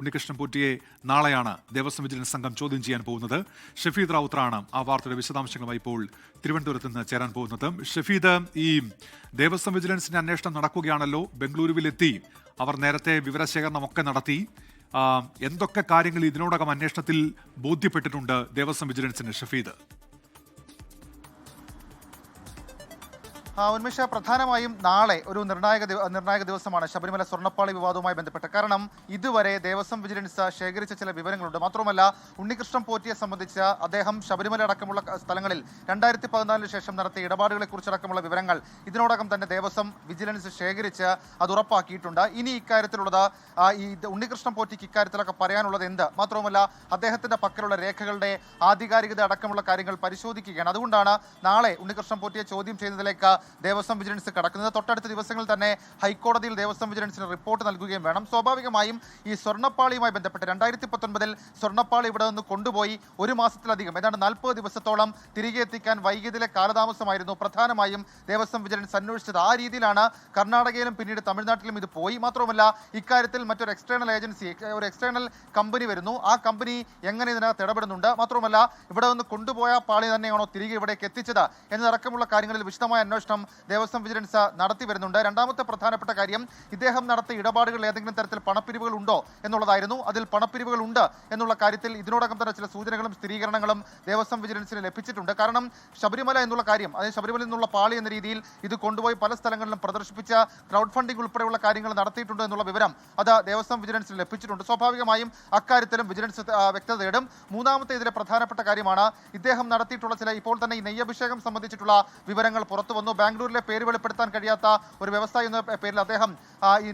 ഉണ്ണികൃഷ്ണൻ പൊട്ടിയെ നാളെയാണ് ദേവസ്വം വിജിലൻസ് സംഘം ചോദ്യം ചെയ്യാൻ പോകുന്നത്. ഷഫീദ് റാവുത്തറാണ് ആ വാർത്തയുടെ വിശദാംശങ്ങളുമായി ഇപ്പോൾ തിരുവനന്തപുരത്ത് നിന്ന് ചേരാൻ പോകുന്നത്. ഷഫീദ് ഈ ദേവസ്വം വിജിലൻസിന്റെ അന്വേഷണം നടക്കുകയാണല്ലോ. ബംഗളൂരുവിലെത്തി. അവർ നേരത്തെ വിവരശേഖരണമൊക്കെ നടത്തി. എന്തൊക്കെ കാര്യങ്ങൾ ഇതിനോടകം അന്വേഷണത്തിൽ ബോധ്യപ്പെട്ടിട്ടുണ്ട് ദേവസ്വം വിജിലൻസിന് ഷഫീദ്? ഉന്മേഷ പ്രധാനമായും നാളെ ഒരു നിർണായക നിർണായക ദിവസമാണ് ശബരിമല സ്വർണപ്പാളി വിവാദവുമായി ബന്ധപ്പെട്ട്. കാരണം ഇതുവരെ ദേവസ്വം വിജിലൻസ് ശേഖരിച്ച ചില വിവരങ്ങളുണ്ട്. മാത്രമല്ല ഉണ്ണികൃഷ്ണൻ പോറ്റിയെ സംബന്ധിച്ച് അദ്ദേഹം ശബരിമല അടക്കമുള്ള സ്ഥലങ്ങളിൽ രണ്ടായിരത്തി പതിനാലിന് ശേഷം നടത്തിയ ഇടപാടുകളെ കുറിച്ചടക്കമുള്ള വിവരങ്ങൾ ഇതിനോടകം തന്നെ ദേവസ്വം വിജിലൻസ് ശേഖരിച്ച് അത് ഉറപ്പാക്കിയിട്ടുണ്ട്. ഇനി ഇക്കാര്യത്തിലുള്ളത് ഈ ഉണ്ണികൃഷ്ണൻ പോറ്റിക്ക് ഇക്കാര്യത്തിലൊക്കെ പറയാനുള്ളത് എന്ത്? മാത്രവുമല്ല അദ്ദേഹത്തിന്റെ പക്കലുള്ള രേഖകളുടെ ആധികാരികത അടക്കമുള്ള കാര്യങ്ങൾ പരിശോധിക്കുകയാണ്. അതുകൊണ്ടാണ് നാളെ ഉണ്ണികൃഷ്ണൻ പോറ്റിയെ ചോദ്യം ചെയ്യുന്നതിലേക്ക് ദേവസ്വം വിജിലൻസ് കടക്കുന്നത്. തൊട്ടടുത്ത ദിവസങ്ങളിൽ തന്നെ ഹൈക്കോടതിയിൽ ദേവസ്വം വിജിലൻസിന് റിപ്പോർട്ട് നൽകുകയും വേണം. സ്വാഭാവികമായും ഈ സ്വർണപ്പാളിയുമായി ബന്ധപ്പെട്ട് രണ്ടായിരത്തി പത്തൊൻപതിൽ സ്വർണപ്പാളി ഇവിടെ നിന്ന് കൊണ്ടുപോയി ഒരു മാസത്തിലധികം ഏതാണ്ട് നാൽപ്പത് ദിവസത്തോളം തിരികെ എത്തിക്കാൻ വൈകിയതിലെ കാലതാമസമായിരുന്നു. പ്രധാനമായും ദേവസ്വം വിജിലൻസ് അന്വേഷിച്ചത് ആ രീതിയിലാണ്. കർണാടകയിലും പിന്നീട് തമിഴ്നാട്ടിലും ഇത് പോയി. മാത്രമല്ല ഇക്കാര്യത്തിൽ മറ്റൊരു എക്സ്റ്റേണൽ ഏജൻസി ഒരു എക്സ്റ്റേണൽ കമ്പനി വരുന്നു. ആ കമ്പനി എങ്ങനെ ഇതിനകത്ത് ഇടപെടുന്നുണ്ട്? മാത്രമല്ല ഇവിടെ നിന്ന് കൊണ്ടുപോയ പാളി തന്നെയാണോ തിരികെ ഇവിടേക്ക് എത്തിച്ചത്? എന്നതടക്കമുള്ള കാര്യങ്ങളിൽ വിശദമായ അന്വേഷണം ദേവസ്വം വിജിലൻസ് നടത്തി വരുന്നുണ്ട്. രണ്ടാമത്തെ പ്രധാനപ്പെട്ട കാര്യം ഇദ്ദേഹം നടത്തിയ ഇടപാടുകൾ ഏതെങ്കിലും തരത്തിൽ പണപ്പിരിവുകൾ ഉണ്ടോ എന്നുള്ളതായിരുന്നു. അതിൽ പണപ്പിരിവുകൾ ഉണ്ട് എന്നുള്ള കാര്യത്തിൽ ഇതിനോടകം തന്നെ ചില സൂചനകളും സ്ഥിരീകരണങ്ങളും ദേവസ്വം വിജിലൻസിന് ലഭിച്ചിട്ടുണ്ട്. കാരണം ശബരിമല എന്നുള്ള കാര്യം അതായത് ശബരിമല എന്നുള്ള പാളി എന്ന രീതിയിൽ ഇത് കൊണ്ടുപോയി പല സ്ഥലങ്ങളിലും പ്രദർശിപ്പിച്ച ക്രൗഡ് ഫണ്ടിംഗ് ഉൾപ്പെടെയുള്ള കാര്യങ്ങൾ നടത്തിയിട്ടുണ്ട് എന്നുള്ള വിവരം അത് ദേവസ്വം വിജിലൻസിന് ലഭിച്ചിട്ടുണ്ട്. സ്വാഭാവികമായും അക്കാര്യത്തിലും വിജിലൻസ് വ്യക്തത തേടും. മൂന്നാമത്തെ ഇതിലെ പ്രധാനപ്പെട്ട കാര്യമാണ് ഇദ്ദേഹം നടത്തിയിട്ടുള്ള ചില ഇപ്പോൾ തന്നെ ഈ നെയ്യഭിഷേകം സംബന്ധിച്ചിട്ടുള്ള വിവരങ്ങൾ പുറത്തു വന്നു. ബാംഗ്ലൂരിലെ പേര് വെളിപ്പെടുത്താൻ കഴിയാത്ത ഒരു വ്യവസായി എന്ന പേരിൽ അദ്ദേഹം ഈ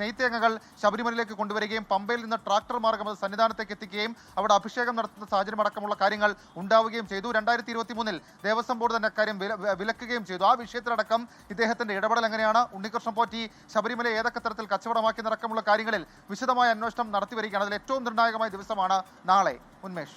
നെയ്ത്തേങ്ങകൾ ശബരിമലയിലേക്ക് കൊണ്ടുവരികയും പമ്പയിൽ നിന്ന് ട്രാക്ടർ മാർഗം അത് സന്നിധാനത്തേക്ക് എത്തിക്കുകയും അവിടെ അഭിഷേകം നടത്തുന്ന സാഹചര്യം അടക്കമുള്ള കാര്യങ്ങൾ ഉണ്ടാവുകയും ചെയ്തു. രണ്ടായിരത്തി ഇരുപത്തി മൂന്നിൽ ദേവസ്വം ബോർഡ് തന്നെ കാര്യം വിലക്കുകയും ചെയ്തു. ആ വിഷയത്തിലടക്കം ഇദ്ദേഹത്തിന്റെ ഇടപെടൽ എങ്ങനെയാണ്? ഉണ്ണികൃഷ്ണൻ പോറ്റി ശബരിമല ഏതൊക്കെ തരത്തിൽ കച്ചവടമാക്കി നടക്കമുള്ള കാര്യങ്ങളിൽ വിശദമായ അന്വേഷണം നടത്തി വരികയാണ്. അതിൽ ഏറ്റവും നിർണായകമായ ദിവസമാണ് നാളെ. ഉന്മേഷ്.